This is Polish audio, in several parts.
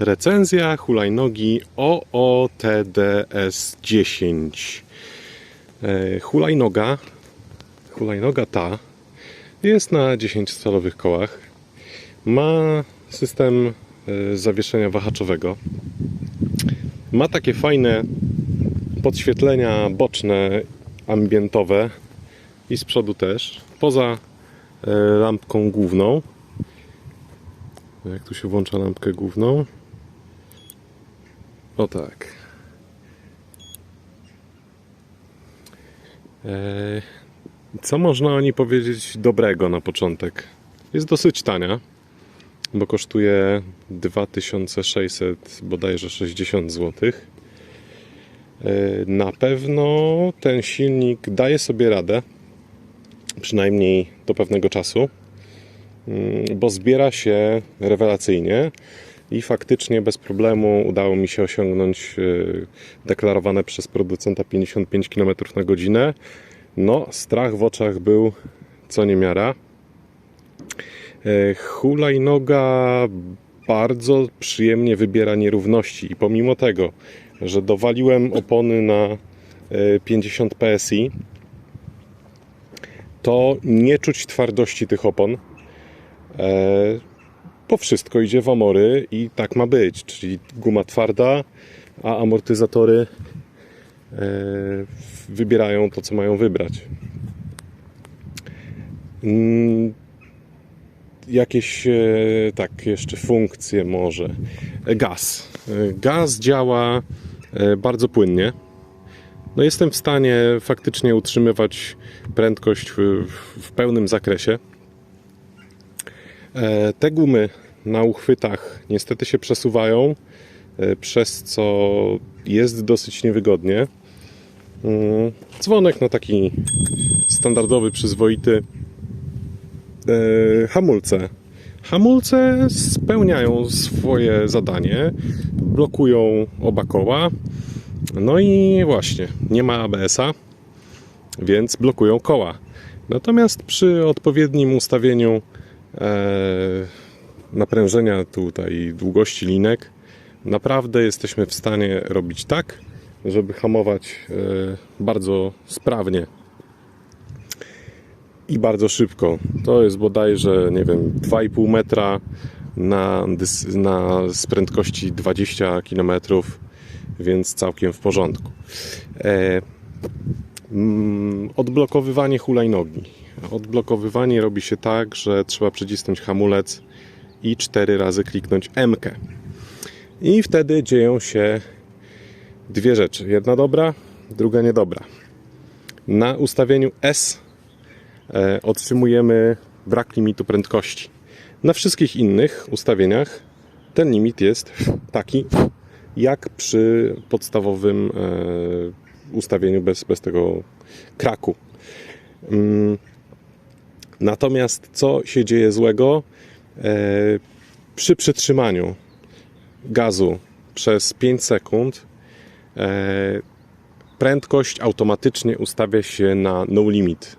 Recenzja hulajnogi OOTDS10. E, Hulajnoga, hulajnoga ta jest na 10-calowych kołach. Ma system e, zawieszenia wahaczowego. Ma takie fajne podświetlenia boczne, ambientowe i z przodu też. Poza e, lampką główną. Jak tu się włącza lampkę główną? O tak. E, Co można o niej powiedzieć dobrego na początek? Jest dosyć tania, bo kosztuje 2600 bodajże 60 zł. Na pewno ten silnik daje sobie radę, przynajmniej do pewnego czasu, mm, bo zbiera się rewelacyjnie i faktycznie bez problemu udało mi się osiągnąć e, deklarowane przez producenta 55 km na godzinę. No, strach w oczach był co niemiara. E, Hulajnoga bardzo przyjemnie wybiera nierówności i pomimo tego, że dowaliłem opony na e, 50 PSI, to nie czuć twardości tych opon, e, bo wszystko idzie w amory i tak ma być, czyli guma twarda, a amortyzatory e, wybierają to, co mają wybrać. Mm, jakieś e, tak jeszcze funkcje może. E, Gaz. Gaz działa bardzo płynnie. No jestem w stanie faktycznie utrzymywać prędkość w- w pełnym zakresie. E, Te gumy na uchwytach niestety się przesuwają, e, przez co jest dosyć niewygodnie. Mm, Dzwonek na taki standardowy, przyzwoity e, hamulce. Hamulce spełniają swoje zadanie, blokują oba koła. No i właśnie, nie ma ABS-a, więc blokują koła. Natomiast przy odpowiednim ustawieniu naprężenia tutaj długości linek, naprawdę jesteśmy w stanie robić tak, żeby hamować e, bardzo sprawnie i bardzo szybko. To jest bodajże, nie wiem, 2,5 metra na, na z prędkości 20 km, więc całkiem w porządku. E, mm, odblokowywanie hulajnogi. Odblokowywanie robi się tak, że trzeba przycisnąć hamulec i cztery razy kliknąć M. -kę. I wtedy dzieją się dwie rzeczy. Jedna dobra, druga niedobra. Na ustawieniu S e, otrzymujemy brak limitu prędkości. Na wszystkich innych ustawieniach ten limit jest taki, jak przy podstawowym e, ustawieniu bez, bez tego kraku. Natomiast co się dzieje złego e, przy przytrzymaniu gazu przez 5 sekund e, prędkość automatycznie ustawia się na no limit.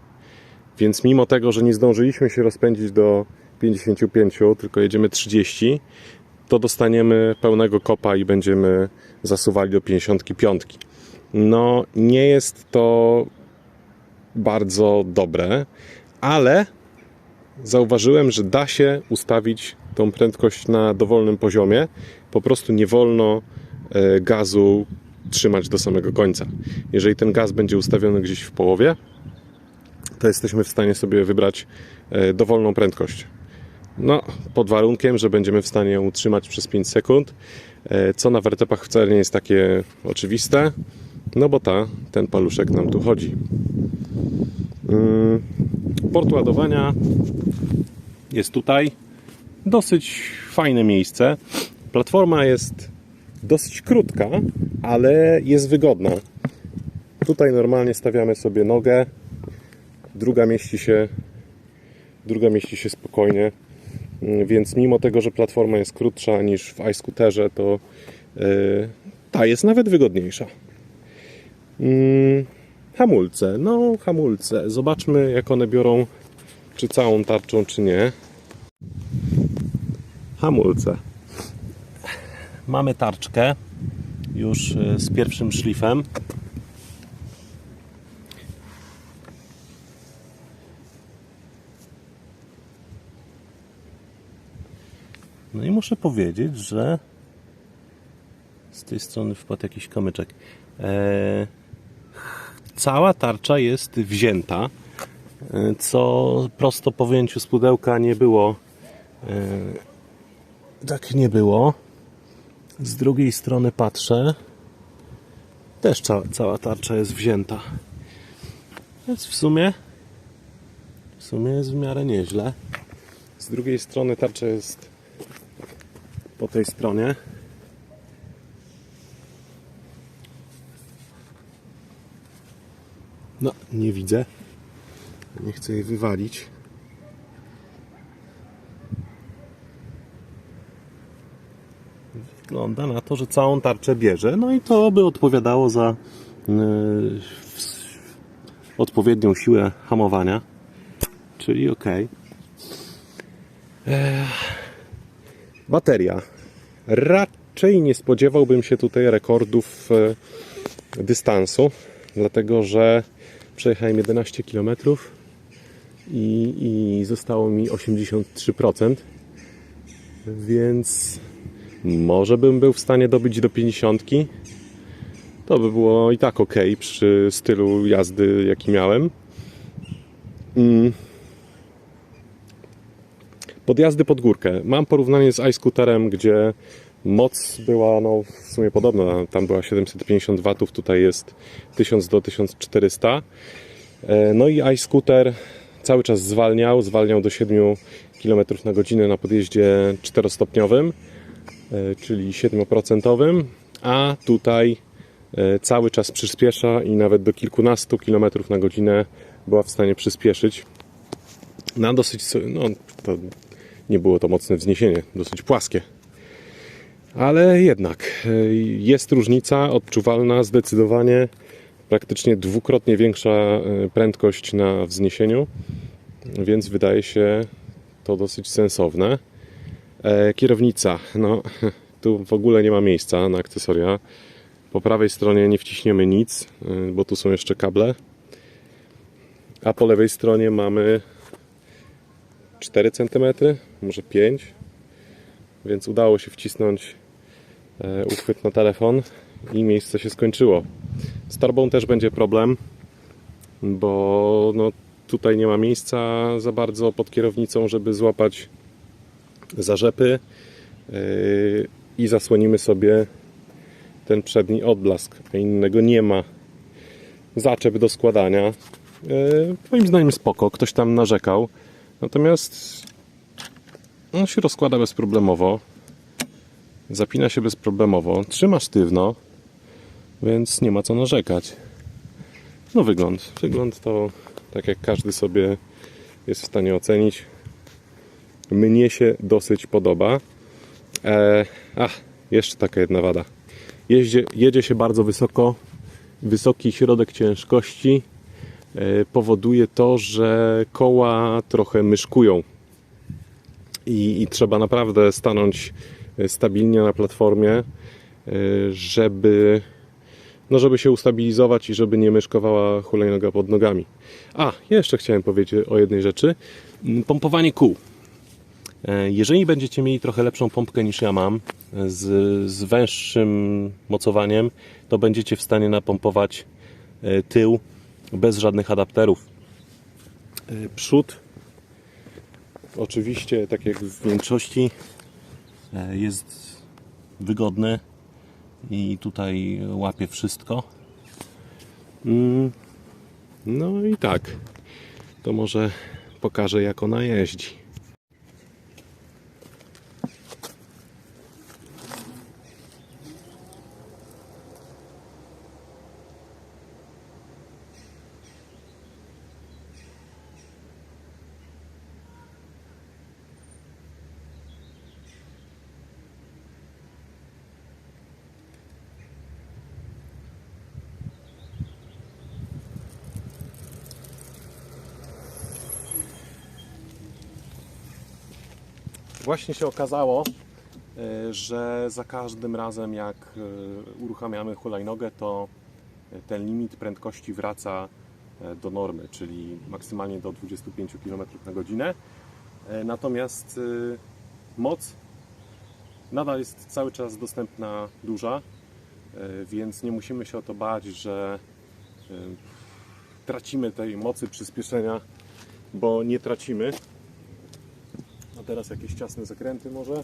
Więc mimo tego, że nie zdążyliśmy się rozpędzić do 55, tylko jedziemy 30, to dostaniemy pełnego kopa i będziemy zasuwali do 55. No, nie jest to bardzo dobre, ale zauważyłem, że da się ustawić tą prędkość na dowolnym poziomie. Po prostu nie wolno e, gazu trzymać do samego końca. Jeżeli ten gaz będzie ustawiony gdzieś w połowie, to jesteśmy w stanie sobie wybrać e, dowolną prędkość. No, pod warunkiem, że będziemy w stanie ją utrzymać przez 5 sekund, e, co na wertepach wcale nie jest takie oczywiste, no bo ta, ten paluszek nam tu chodzi. Mm, Port ładowania jest tutaj. Dosyć fajne miejsce. Platforma jest dosyć krótka, ale jest wygodna. Tutaj normalnie stawiamy sobie nogę, druga mieści się, druga mieści się spokojnie. Mm, Więc mimo tego, że platforma jest krótsza niż w iScooterze, to yy, ta jest nawet wygodniejsza. Mm, Hamulce. No, hamulce. Zobaczmy, jak one biorą, czy całą tarczą, czy nie. Hamulce. mamy tarczkę już e, z pierwszym szlifem. No i muszę powiedzieć, że z tej strony wpadł jakiś kamyczek. E, cała tarcza jest wzięta, e, co prosto po wyjęciu z pudełka nie było. E, tak nie było. Z drugiej strony patrzę. Też cała, cała tarcza jest wzięta. Więc w sumie w sumie jest w miarę nieźle. Z drugiej strony tarcza jest po tej stronie. No, nie widzę. Nie chcę jej wywalić. Wygląda na to, że całą tarczę bierze. No i to by odpowiadało za yy, odpowiednią siłę hamowania. Czyli ok. Bateria. Raczej nie spodziewałbym się tutaj rekordów e, dystansu, dlatego że przejechałem 11 km i, i zostało mi 83%, więc może bym był w stanie dobić do 50. To by było i tak ok przy stylu jazdy, jaki miałem. Mm. Podjazdy pod górkę. Mam porównanie z iScooterem, gdzie moc była no, w sumie podobna. Tam była 750 W, tutaj jest 1000 do 1400. E, No i iScooter cały czas zwalniał, zwalniał do 7 km na godzinę na podjeździe 4-stopniowym, e, czyli 7%, a tutaj e, cały czas przyspiesza i nawet do kilkunastu kilometrów na godzinę była w stanie przyspieszyć. Na dosyć, no to nie było to mocne wzniesienie, dosyć płaskie. Ale jednak e, jest różnica odczuwalna zdecydowanie praktycznie dwukrotnie większa e, prędkość na wzniesieniu, więc wydaje się to dosyć sensowne. E, Kierownica, no tu w ogóle nie ma miejsca na akcesoria. Po prawej stronie nie wciśniemy nic, e, bo tu są jeszcze kable. A po lewej stronie mamy 4 cm, może 5, więc udało się wcisnąć e, uchwyt na telefon i miejsce się skończyło. Z torbą też będzie problem, bo no, tutaj nie ma miejsca za bardzo pod kierownicą, żeby złapać zarzepy yy, i zasłonimy sobie ten przedni odblask, a innego nie ma. Zaczep do składania. Yy, moim zdaniem spoko, ktoś tam narzekał. Natomiast on się rozkłada bezproblemowo. Zapina się bezproblemowo. Trzyma sztywno, więc nie ma co narzekać. No wygląd. Wygląd to tak jak każdy sobie jest w stanie ocenić. Mnie się dosyć podoba. E, ach, jeszcze taka jedna wada. Jeździe, jedzie się bardzo wysoko. Wysoki środek ciężkości e, powoduje to, że koła trochę myszkują. I, I trzeba naprawdę stanąć e, stabilnie na platformie, e, żeby no żeby się ustabilizować i żeby nie myszkowała hulajnoga pod nogami. A, jeszcze chciałem powiedzieć o jednej rzeczy. Mm, Pompowanie kół. E, Jeżeli będziecie mieli trochę lepszą pompkę niż ja mam, z, z węższym mocowaniem, to będziecie w stanie napompować tył bez żadnych adapterów. Przód, oczywiście, tak jak w większości, e, jest wygodny i tutaj łapie wszystko. Mm, No i tak, to może pokażę jak ona jeździ. Właśnie się okazało, e, że za każdym razem jak e, uruchamiamy hulajnogę, to ten limit prędkości wraca e, do normy, czyli maksymalnie do 25 km na godzinę. E, Natomiast e, moc nadal jest cały czas dostępna duża, e, więc nie musimy się o to bać, że e, tracimy tej mocy przyspieszenia, bo nie tracimy. Teraz jakieś ciasne zakręty może.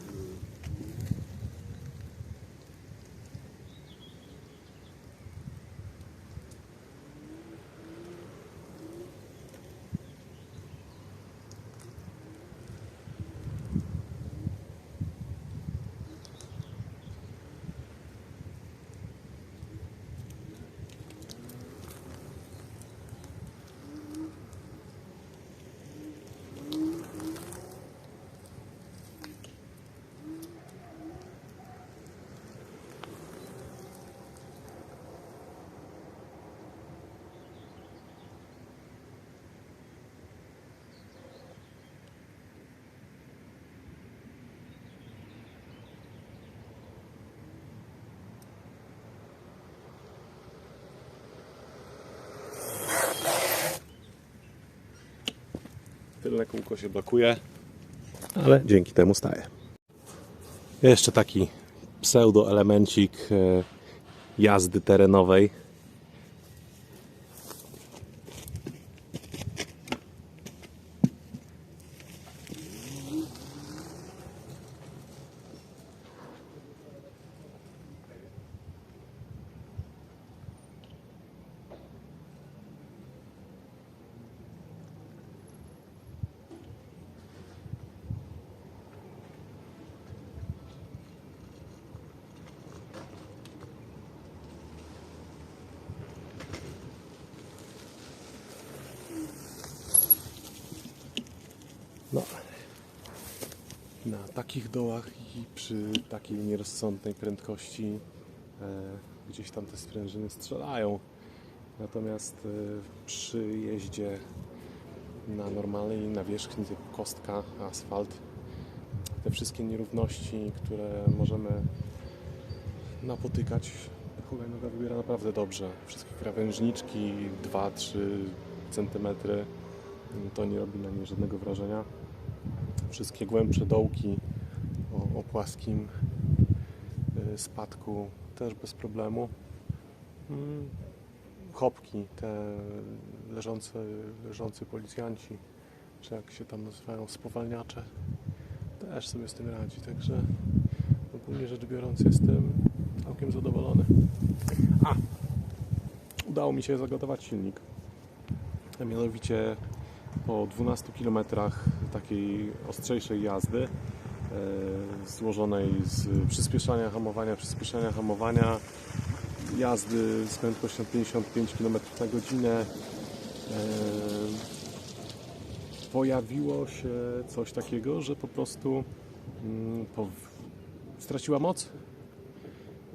Tylne kółko się blokuje, ale dzięki temu staje. Jeszcze taki pseudo-elemencik e, jazdy terenowej. No. Na takich dołach i przy takiej nierozsądnej prędkości e, gdzieś tam te sprężyny strzelają. Natomiast e, przy jeździe na normalnej nawierzchni typu kostka, asfalt, te wszystkie nierówności, które możemy napotykać, hulajnoga wybiera naprawdę dobrze. Wszystkie krawężniczki 2-3 cm to nie robi na niej żadnego wrażenia. Wszystkie głębsze dołki o, o płaskim y, spadku też bez problemu. Mm, Chopki, te leżące, leżący policjanci, czy jak się tam nazywają, spowalniacze, też sobie z tym radzi. Także ogólnie rzecz biorąc jestem całkiem zadowolony. A, udało mi się zagotować silnik. A mianowicie po 12 km takiej ostrzejszej jazdy, e, złożonej z przyspieszania, hamowania, przyspieszania, hamowania, jazdy z prędkością 55 km na godzinę, e, pojawiło się coś takiego, że po prostu mm, straciła moc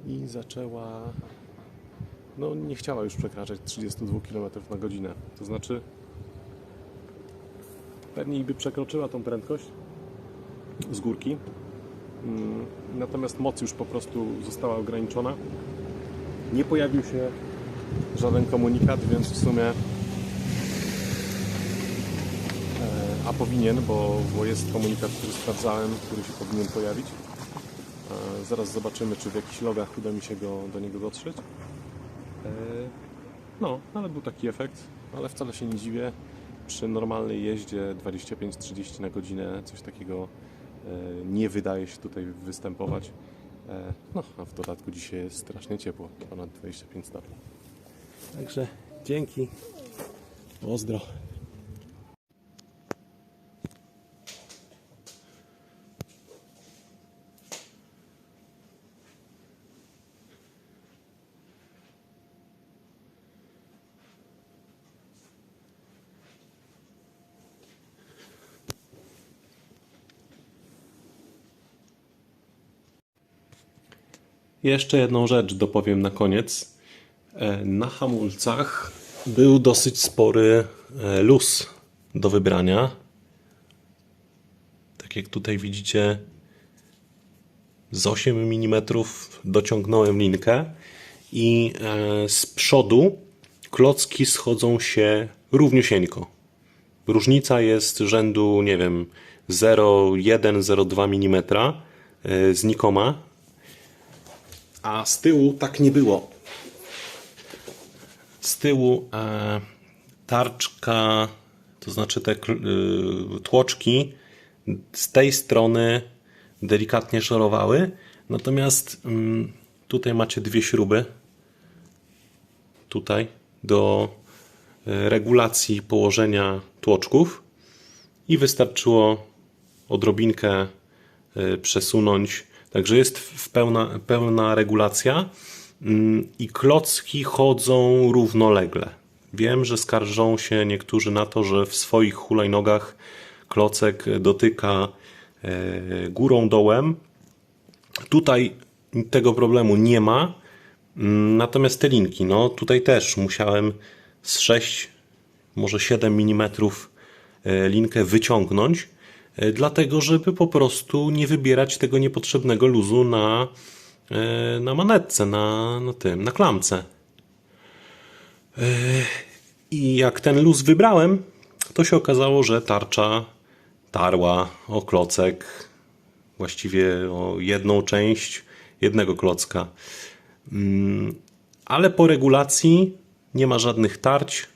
i zaczęła no nie chciała już przekraczać 32 km na godzinę. To znaczy pewnie by przekroczyła tą prędkość z górki. Mm, Natomiast moc już po prostu została ograniczona. Nie pojawił się żaden komunikat, więc w sumie e, a powinien, bo, jest komunikat, który sprawdzałem, który się powinien pojawić. E, Zaraz zobaczymy, czy w jakichś logach uda mi się go, do niego dotrzeć. E, No, ale był taki efekt, ale wcale się nie dziwię. Przy normalnej jeździe 25-30 na godzinę coś takiego e, nie wydaje się tutaj występować. E, No, a w dodatku dzisiaj jest strasznie ciepło, ponad 25 stopni. Także dzięki. Pozdro. Jeszcze jedną rzecz dopowiem na koniec. E, Na hamulcach był dosyć spory e, luz do wybrania. Tak jak tutaj widzicie, z 8 mm dociągnąłem linkę i e, z przodu klocki schodzą się równiusieńko. Różnica jest rzędu, nie wiem, 0,1-0,2 mm znikoma, a z tyłu tak nie było. Z tyłu e, tarczka, to znaczy te y, tłoczki z tej strony delikatnie szorowały, natomiast mm, tutaj macie dwie śruby tutaj do e, regulacji położenia tłoczków i wystarczyło odrobinkę e, przesunąć. Także jest pełna, pełna regulacja mm, i klocki chodzą równolegle. Wiem, że skarżą się niektórzy na to, że w swoich hulajnogach klocek dotyka e, górą dołem. Tutaj tego problemu nie ma. Mm, Natomiast te linki, no tutaj też musiałem z 6, może 7 mm e, linkę wyciągnąć, dlatego żeby po prostu nie wybierać tego niepotrzebnego luzu na, e, na manetce, na, na tym, na klamce. E, I jak ten luz wybrałem, to się okazało, że tarcza tarła o klocek, właściwie o jedną część jednego klocka. Mm, Ale po regulacji nie ma żadnych tarć.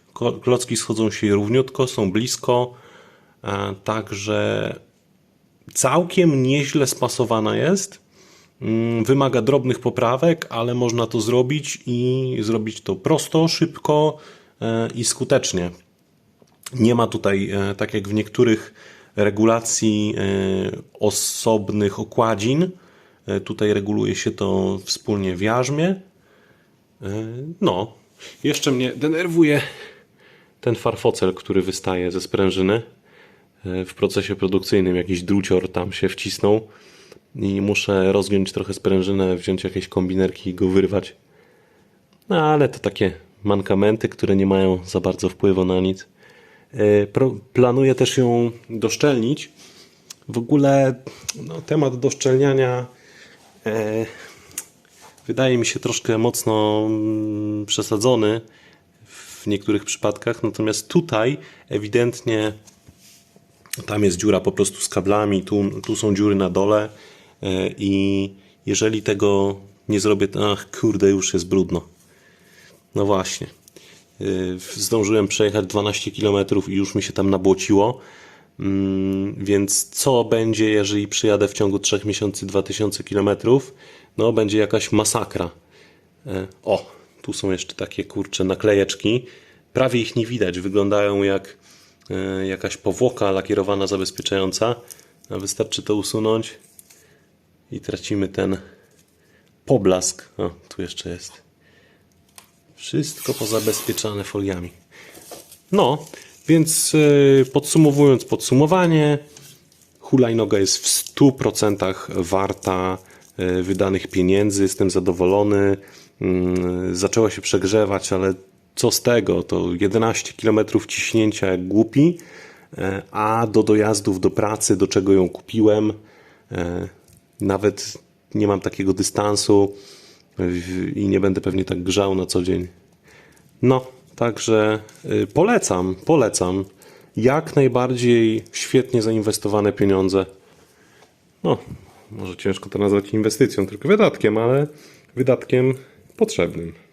Klocki schodzą się równiutko, są blisko, e, także całkiem nieźle spasowana jest. Mm, Wymaga drobnych poprawek, ale można to zrobić i zrobić to prosto, szybko e, i skutecznie. Nie ma tutaj, e, tak jak w niektórych regulacji, e, osobnych okładzin. E, Tutaj reguluje się to wspólnie w jarzmie. E, No, jeszcze mnie denerwuje ten farfocel, który wystaje ze sprężyny. E, W procesie produkcyjnym jakiś drucior tam się wcisnął i muszę rozgiąć trochę sprężynę, wziąć jakieś kombinerki i go wyrwać. No ale to takie mankamenty, które nie mają za bardzo wpływu na nic. E, planuję też ją doszczelnić. W ogóle no, temat doszczelniania e, wydaje mi się troszkę mocno mm, przesadzony w niektórych przypadkach, natomiast tutaj ewidentnie tam jest dziura po prostu z kablami, tu, tu są dziury na dole e, i jeżeli tego nie zrobię, ach kurde, już jest brudno. No właśnie. Yy, Zdążyłem przejechać 12 km i już mi się tam nabłociło. Mm, Więc co będzie, jeżeli przyjadę w ciągu 3 miesięcy 2000 km? No, będzie jakaś masakra. E, O, tu są jeszcze takie kurcze naklejeczki. Prawie ich nie widać. Wyglądają jak e, jakaś powłoka lakierowana zabezpieczająca. A wystarczy to usunąć i tracimy ten poblask. O, tu jeszcze jest. Wszystko pozabezpieczane foliami. No, więc yy, podsumowując podsumowanie, hulajnoga jest w 100% warta yy, wydanych pieniędzy. Jestem zadowolony. Yy, zaczęła się przegrzewać, ale co z tego? To 11 km ciśnięcia jak głupi, yy, a do dojazdów do pracy, do czego ją kupiłem, yy, nawet nie mam takiego dystansu yy, i nie będę pewnie tak grzał na co dzień. No, także polecam, polecam. Jak najbardziej świetnie zainwestowane pieniądze. No, może ciężko to nazwać inwestycją, tylko wydatkiem, ale wydatkiem potrzebnym.